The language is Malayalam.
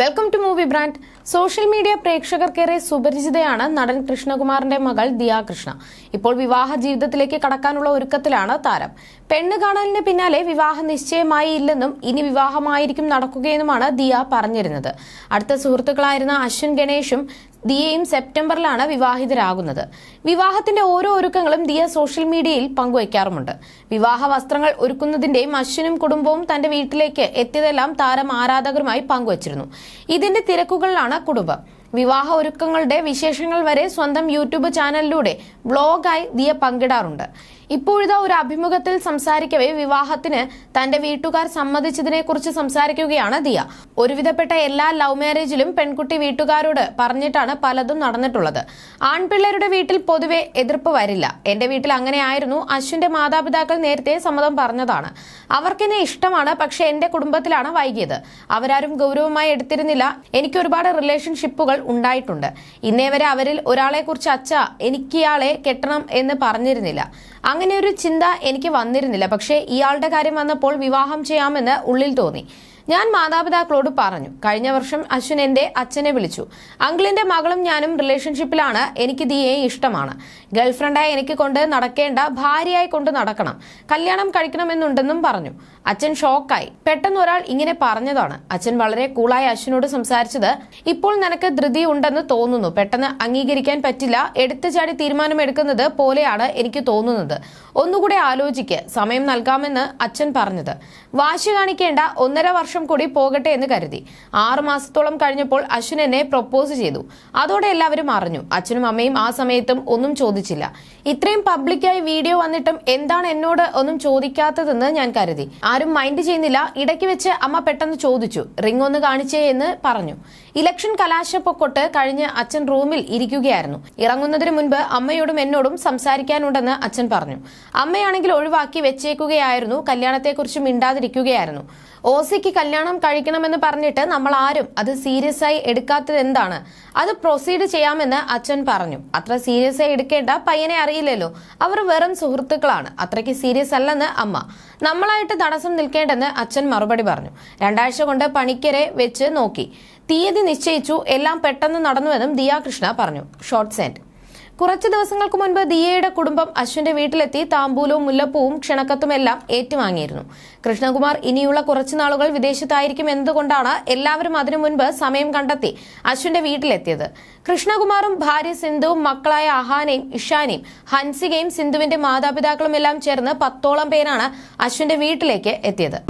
Welcome to movie brand social media പ്രേക്ഷകർക്കേറെ സുപരിചിതയാണ് നടൻ കൃഷ്ണകുമാറിന്റെ മകൾ ദിയാ കൃഷ്ണ. ഇപ്പോൾ വിവാഹ ജീവിതത്തിലേക്ക് കടക്കാനുള്ള ഒരുക്കത്തിലാണ് താരം. പെണ്ണ് കാണലിന് പിന്നാലെ വിവാഹം നിശ്ചയമായി ഇല്ലെന്നും ഇനി വിവാഹമായിരിക്കും നടക്കുകയെന്നുമാണ് ദിയ പറഞ്ഞിരുന്നത്. അടുത്ത സുഹൃത്തുക്കളായിരുന്ന അശ്വിൻ ഗണേഷും ദിയയും സെപ്റ്റംബറിലാണ് വിവാഹിതരാകുന്നത്. വിവാഹത്തിന്റെ ഓരോ ഒരുക്കങ്ങളും ദിയ സോഷ്യൽ മീഡിയയിൽ പങ്കുവയ്ക്കാറുമുണ്ട്. വിവാഹ വസ്ത്രങ്ങൾ ഒരുക്കുന്നതിന്റെയും അശ്വിനും കുടുംബവും തന്റെ വീട്ടിലേക്ക് എത്തിയതെല്ലാം താരം ആരാധകരുമായി പങ്കുവച്ചിരുന്നു. ഇതിന്റെ തിരക്കുകളിലാണ് കുടുംബം. വിവാഹ ഒരുക്കങ്ങളുടെ വിശേഷങ്ങൾ വരെ സ്വന്തം യൂട്യൂബ് ചാനലിലൂടെ ബ്ലോഗായി ദിയ പങ്കിടാറുണ്ട്. ഇപ്പോഴിതാ ഒരു അഭിമുഖത്തിൽ സംസാരിക്കവേ വിവാഹത്തിന് തന്റെ വീട്ടുകാർ സമ്മതിച്ചതിനെ കുറിച്ച് സംസാരിക്കുകയാണ് ദിയ. ഒരുവിധപ്പെട്ട എല്ലാ ലവ് മാരേജിലും പെൺകുട്ടി വീട്ടുകാരോട് പറഞ്ഞിട്ടാണ് പലതും നടന്നിട്ടുള്ളത്. ആൺപിള്ളേരുടെ വീട്ടിൽ പൊതുവെ എതിർപ്പ് വരില്ല. എന്റെ വീട്ടിൽ അങ്ങനെ ആയിരുന്നു. അശ്വിന്റെ മാതാപിതാക്കൾ നേരത്തെ സമ്മതം പറഞ്ഞതാണ്. അവർക്കെന്നെ ഇഷ്ടമാണ് പക്ഷെ എന്റെ കുടുംബത്തിലാണ് വൈകിയത്. അവരാരും ഗൗരവമായി എടുത്തിരുന്നില്ല. എനിക്ക് ഒരുപാട് റിലേഷൻഷിപ്പുകൾ ഉണ്ടായിട്ടുണ്ട്. ഇന്നേ വരെ അവരിൽ ഒരാളെ കുറിച്ച് അച്ഛ എനിക്കിയാളെ കെട്ടണം എന്ന് പറഞ്ഞിരുന്നില്ല. അങ്ങനെ ഒരു ചിന്ത എനിക്ക് വന്നിരുന്നില്ല. പക്ഷേ ഇയാളുടെ കാര്യം വന്നപ്പോൾ വിവാഹം ചെയ്യാമെന്ന് ഉള്ളിൽ തോന്നി. ഞാൻ മാതാപിതാക്കളോട് പറഞ്ഞു. കഴിഞ്ഞ വർഷം അശ്വിൻ എന്റെ അച്ഛനെ വിളിച്ചു. അങ്കിളിന്റെ മകളും ഞാനും റിലേഷൻഷിപ്പിലാണ് എനിക്ക് ദിയെ ഇഷ്ടമാണ്. ഗേൾഫ്രണ്ടായി എനിക്ക് കൊണ്ട് നടക്കേണ്ട ഭാര്യയായി കൊണ്ട് നടക്കണം. കല്യാണം കഴിക്കണമെന്നുണ്ടെന്നും പറഞ്ഞു. അച്ഛൻ ഷോക്കായി. പെട്ടെന്ന് ഒരാൾ ഇങ്ങനെ പറഞ്ഞതാണ്. അച്ഛൻ വളരെ കൂളായി അശ്വിനോട് സംസാരിച്ചത് ഇപ്പോൾ നിനക്ക് ധൃതി ഉണ്ടെന്ന് തോന്നുന്നു. പെട്ടെന്ന് അംഗീകരിക്കാൻ പറ്റില്ല. എടുത്തു ചാടി തീരുമാനമെടുക്കുന്നത് പോലെയാണ് എനിക്ക് തോന്നുന്നത്. ഒന്നുകൂടെ ആലോചിക്ക്. സമയം നൽകാമെന്ന് അച്ഛൻ പറഞ്ഞത്. വാശി കാണിക്കേണ്ട ഒന്നര വർഷം കൂടി പോകട്ടെ എന്ന് കരുതി. ആറു മാസത്തോളം കഴിഞ്ഞപ്പോൾ അശ്വിൻ എന്നെ പ്രൊപ്പോസ് ചെയ്തു. അതോടെ എല്ലാവരും അറിഞ്ഞു. അച്ഛനും അമ്മയും ആ സമയത്തും ഒന്നും ചോദിച്ചില്ല. ഇത്രയും പബ്ലിക്കായി വീഡിയോ വന്നിട്ടും എന്താണ് എന്നോട് ഒന്നും ചോദിക്കാത്തതെന്ന് ഞാൻ കരുതി. ആരും മൈൻഡ് ചെയ്യുന്നില്ല. ഇടയ്ക്ക് വെച്ച് അമ്മ പെട്ടെന്ന് ചോദിച്ചു. റിംഗ് ഒന്ന് കാണിച്ചേ എന്ന് പറഞ്ഞു. ഇലക്ഷൻ കലാശപ്പൊക്കൊട്ട് കഴിഞ്ഞ് അച്ഛൻ റൂമിൽ ഇരിക്കുകയായിരുന്നു. ഇറങ്ങുന്നതിന് മുൻപ് അമ്മയോടും എന്നോടും സംസാരിക്കാനുണ്ടെന്ന് അച്ഛൻ പറഞ്ഞു. അമ്മയാണെങ്കിൽ ഒഴിവാക്കി വെച്ചേക്കുകയായിരുന്നു. കല്യാണത്തെക്കുറിച്ച് മിണ്ടാതിരിക്കുകയായിരുന്നു. ഓസിക്ക് കല്യാണം കഴിക്കണമെന്ന് പറഞ്ഞിട്ട് നമ്മൾ ആരും അത് സീരിയസ് ആയി എടുക്കാത്തത് എന്താണ്? അത് പ്രൊസീഡ് ചെയ്യാമെന്ന് അച്ഛൻ പറഞ്ഞു. അത്ര സീരിയസ് ആയി എടുക്കേണ്ട പയ്യനെ അറിയില്ലല്ലോ. അവർ വെറും സുഹൃത്തുക്കളാണ്. അത്രയ്ക്ക് സീരിയസ് അല്ലെന്ന് അമ്മ. നമ്മളായിട്ട് തടസ്സം നിൽക്കേണ്ടെന്ന് അച്ഛൻ മറുപടി പറഞ്ഞു. രണ്ടാഴ്ച കൊണ്ട് പണിക്കരെ വെച്ച് നോക്കി. തീയതി നിശ്ചയിച്ചു. എല്ലാം പെട്ടെന്ന് നടന്നുവെന്നും ദിയാകൃഷ്ണ പറഞ്ഞു. Short send. കുറച്ച് ദിവസങ്ങൾക്ക് മുൻപ് ദിയയുടെ കുടുംബം അശ്വിന്റെ വീട്ടിലെത്തി താമ്പൂലവും മുല്ലപ്പൂവും ക്ഷണക്കത്തുമെല്ലാം ഏറ്റുവാങ്ങിയിരുന്നു. കൃഷ്ണകുമാർ ഇനിയുള്ള കുറച്ചു നാളുകൾ വിദേശത്തായിരിക്കും എന്നതുകൊണ്ടാണ് എല്ലാവരും അതിനു മുൻപ് സമയം കണ്ടെത്തി അശ്വിന്റെ വീട്ടിലെത്തിയത്. കൃഷ്ണകുമാറും ഭാര്യ സിന്ധുവും മക്കളായ അഹാനയും ഇഷാനയും ഹൻസികയും സിന്ധുവിന്റെ മാതാപിതാക്കളും എല്ലാം ചേർന്ന് പത്തോളം പേരാണ് അശ്വിന്റെ വീട്ടിലേക്ക് എത്തിയത്.